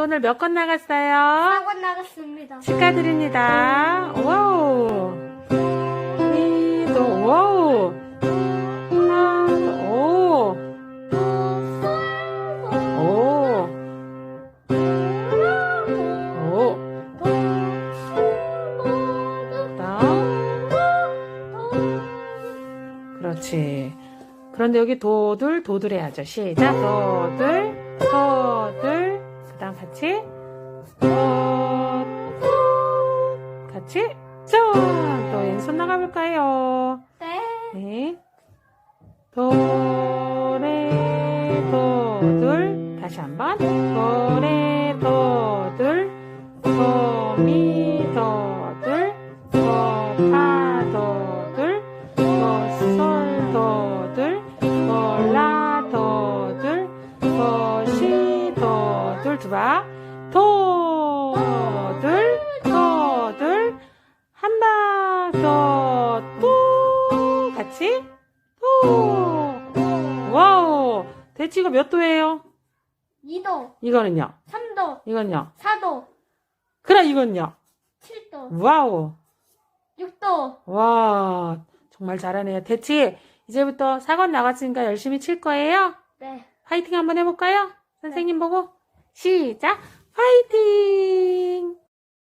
오늘 몇 건 나갔어요? 학원 나갔습니다. 축하드립니다. 와우. 이도 와우. 하나, 오. 오. 오. 그다음. 그렇지. 그런데 여기 도들 도들 해야죠. 시작. 도들 도들. 같이 도 같이 짠. 또 왼손 나가볼까요? 네. 네. 도레 도들 다시 한번 도레 도들 도미 도들 도파 도들 도솔 도 두바 도들 도들 한바더또 같이 또. 와우. 대치가 몇 도예요? 2도, 이거는요? 3도, 이건요? 4도, 그래 이건요? 7도, 와우. 6도. 와 정말 잘하네요. 대치 이제부터 사관 나갔으니까 열심히 칠 거예요? 네. 파이팅 한번 해볼까요? 선생님 보고 시작! 파이팅